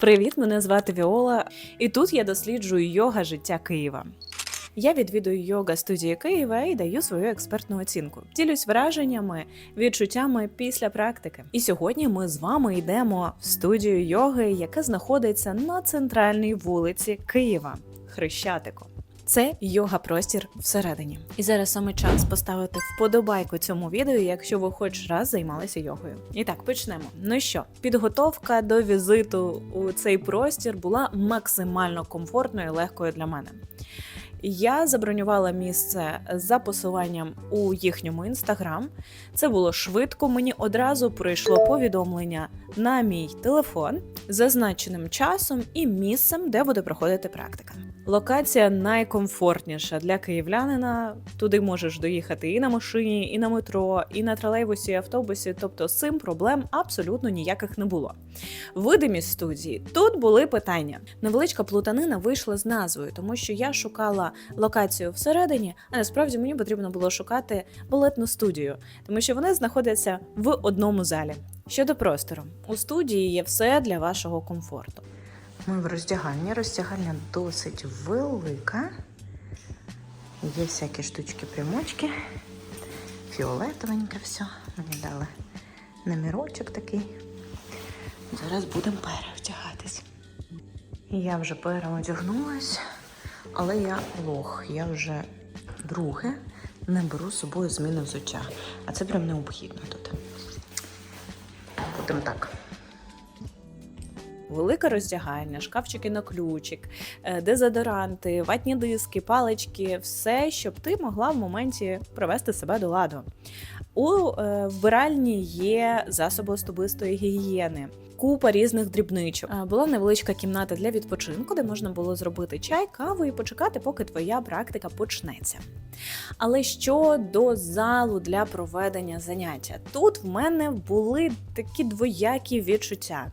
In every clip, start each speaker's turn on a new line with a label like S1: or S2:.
S1: Привіт, мене звати Віола, і тут я досліджую йога життя Києва. Я відвідую йога студії Києва і даю свою експертну оцінку. Ділюсь враженнями, відчуттями після практики. І сьогодні ми з вами йдемо в студію йоги, яка знаходиться на центральній вулиці Києва Хрещатику. Це йога простір всередині. І зараз саме час поставити вподобайку цьому відео, якщо ви хоч раз займалися йогою. І так, почнемо. Ну що, підготовка до візиту у цей простір була максимально комфортною і легкою для мене. Я забронювала місце за посиланням у їхньому інстаграм. Це було швидко. Мені одразу прийшло повідомлення на мій телефон зазначеним часом і місцем, де буде проходити практика. Локація найкомфортніша для київлянина. Туди можеш доїхати і на машині, і на метро, і на тролейбусі, і автобусі. Тобто з цим проблем абсолютно ніяких не було. Видимість студії тут були питання. Невеличка плутанина вийшла з назвою, тому що я шукала локацію всередині, а насправді мені потрібно було шукати балетну студію, тому що вони знаходяться в одному залі. Щодо простору, у студії є все для вашого комфорту. Ми в роздягальні. Роздягальня досить велика. Є всякі штучки примочки. Фіолетовеньке все. Мені дали номерочок такий. Зараз будемо перевдягатись. Я вже переодягнулась, але я лох. Я вже друге не беру з собою зміни взуття. А це прям необхідно тут. Будемо так. Велике роздягальня, шкафчики на ключик, е, дезодоранти, ватні диски, палички, все, щоб ти могла в моменті привести себе до ладу. У е, вбиральні є засоби особистої гігієни, купа різних дрібничок. Е, Була невеличка кімната для відпочинку, де можна було зробити чай, каву і почекати, поки твоя практика почнеться. Але щодо залу для проведення заняття, тут в мене були такі двоякі відчуття,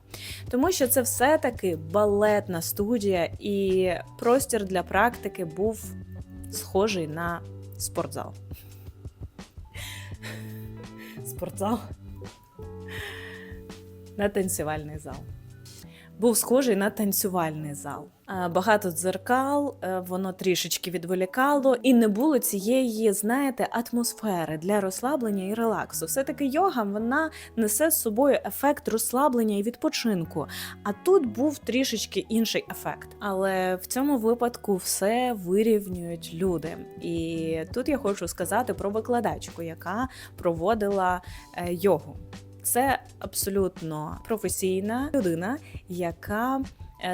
S1: тому що це все-таки балетна студія, і простір для практики був схожий на спортзал. Спортзал. На танцювальний зал. Був схожий на танцювальний зал. Багато дзеркал, е, воно трішечки відволікало, і не було цієї, знаєте, атмосфери для розслаблення і релаксу. Все-таки йога вона несе з собою ефект розслаблення і відпочинку. А тут був трішечки інший ефект. Але в цьому випадку все вирівнюють люди. І тут я хочу сказати про викладачку, яка проводила е, йогу. Це абсолютно професійна людина, яка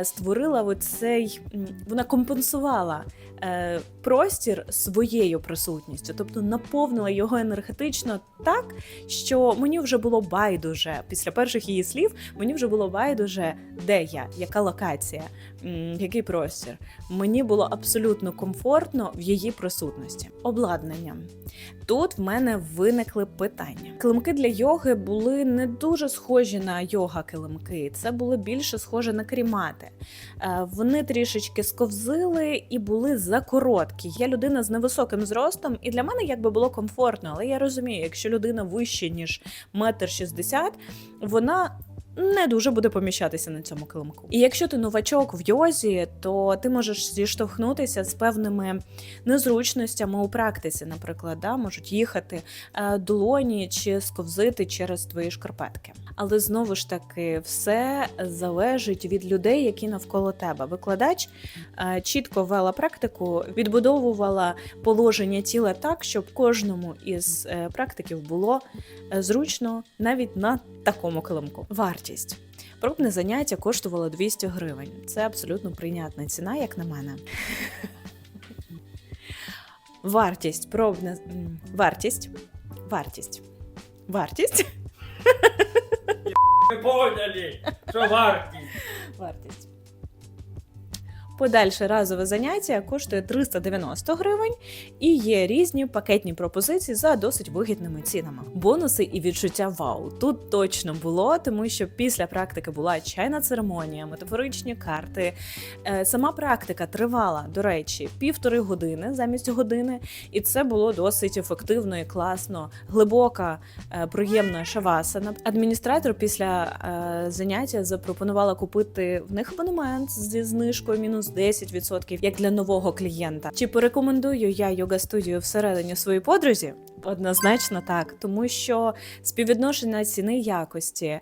S1: створила оцей, вона компенсувала е, простір своєю присутністю, тобто наповнила його енергетично так, що мені вже було байдуже після перших її слів. Мені вже було байдуже, де я, яка локація, який простір. Мені було абсолютно комфортно в її присутності. Обладнання. Тут в мене виникли питання. Килимки для йоги були не дуже схожі на йога-килимки. Це були більше схожі на крімати. Е, Вони трішечки сковзили і були закороткі. Я людина з невисоким зростом, і для мене якби було комфортно, але я розумію, якщо людина вище ніж метр шістдесят, вона. Не дуже буде поміщатися на цьому килимку. І якщо ти новачок в йозі, то ти можеш зіштовхнутися з певними незручностями у практиці, наприклад, да, можуть їхати е, долоні чи сковзити через твої шкарпетки. Але знову ж таки, все залежить від людей, які навколо тебе. Викладач е, чітко вела практику, відбудовувала положення тіла так, щоб кожному із е, практиків було зручно навіть на такому килимку. Вартість. Пробне заняття коштувало 200 гривень. Це абсолютно прийнятна ціна, як на мене. Вартість пробне вартість. Вартість. Вартість.
S2: Ви поняли, що вартість.
S1: Вартість. Подальше разове заняття коштує 390 гривень і є різні пакетні пропозиції за досить вигідними цінами. Бонуси і відчуття вау тут точно було, тому що після практики була чайна церемонія, метафоричні карти. Е, Сама практика тривала, до речі, півтори години замість години, і це було досить ефективно і класно. Глибока, е, приємна шавасана. Адміністратор після е, заняття запропонувала купити в них абонемент зі знижкою мінус 10%, як для нового клієнта. Чи порекомендую я йога студію всередині своєї подрузі? Однозначно так, тому що співвідношення ціни якості, е,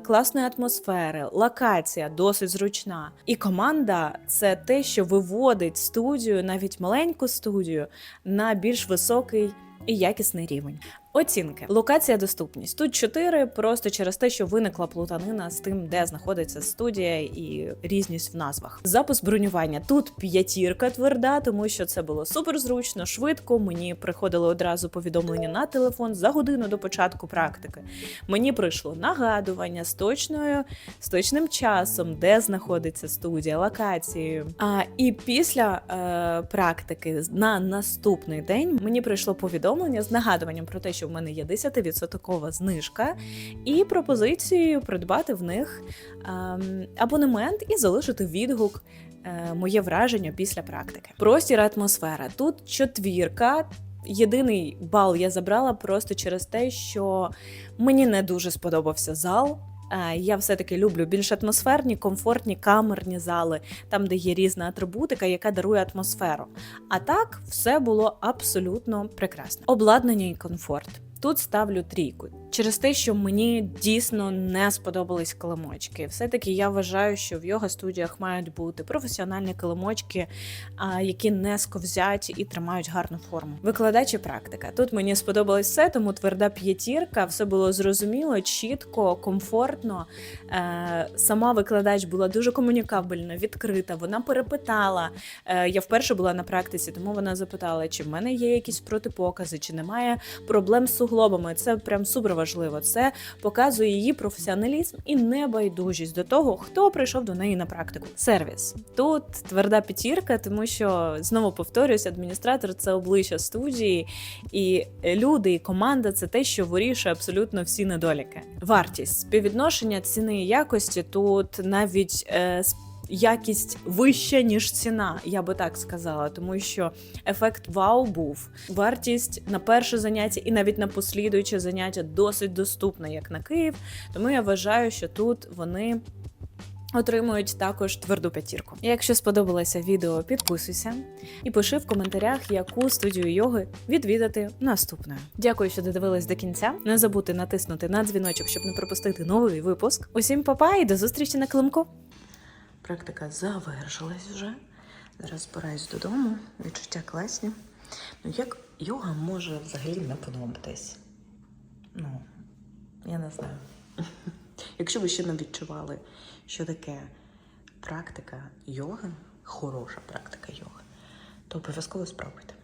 S1: класної атмосфери, локація досить зручна. І команда це те, що виводить студію, навіть маленьку студію, на більш високий і якісний рівень. Оцінки. Локація доступність. Тут 4 просто через те, що виникла плутанина з тим, де знаходиться студія і різність в назвах. Запис бронювання. Тут п'ятірка тверда, тому що це було супер зручно, швидко. Мені приходило одразу повідомлення на телефон за годину до початку практики. Мені прийшло нагадування з точною, з точним часом, де знаходиться студія, локацією. А і після е, практики на наступний день мені прийшло повідомлення з нагадуванням про те, що в мене є 10% знижка, і пропозицією придбати в них ем, абонемент і залишити відгук. е, Моє враження після практики. Простір атмосфера. Тут четвірка. Єдиний бал я забрала просто через те, що мені не дуже сподобався зал. Е, Я все-таки люблю більш атмосферні, комфортні камерні зали, там, де є різна атрибутика, яка дарує атмосферу. А так все було абсолютно прекрасно. Обладнання і комфорт. Тут ставлю трійку через те, що мені дійсно не сподобались килимочки. Все-таки я вважаю, що в йога студіях мають бути професіональні килимочки, які не сковзять і тримають гарну форму. Викладач і практика. Тут мені сподобалось все, тому тверда п'ятірка, все було зрозуміло, чітко, комфортно. Е, Сама викладач була дуже комунікабельна, відкрита. Вона перепитала. Е, Я вперше була на практиці, тому вона запитала, чи в мене є якісь протипокази, чи немає проблем з суглобами. Це прям супер важливо. Це показує її професіоналізм і небайдужість до того, хто прийшов до неї на практику. Сервіс тут тверда п'ятірка, тому що знову повторюсь, адміністратор це обличчя студії, і люди, і команда це те, що вирішує абсолютно всі недоліки. Вартість співвідношення ціни і якості тут навіть. Е, Якість вища, ніж ціна, я би так сказала, тому що ефект вау був. Вартість на перше заняття і навіть на послідуюче заняття досить доступна, як на Київ. Тому я вважаю, що тут вони. Отримують також тверду п'ятірку. Якщо сподобалося відео, підписуйся і пиши в коментарях, яку студію йоги відвідати наступною. Дякую, що додивились до кінця. Не забудьте натиснути на дзвіночок, щоб не пропустити новий випуск. Усім па-па і до зустрічі на климку. Практика завершилась вже. Зараз збираюсь додому. Відчуття класні. Ну, як йога може взагалі не подобатись? Ну, я не знаю. Якщо ви ще не відчували, що таке практика йоги, хороша практика йоги, то обов'язково спробуйте.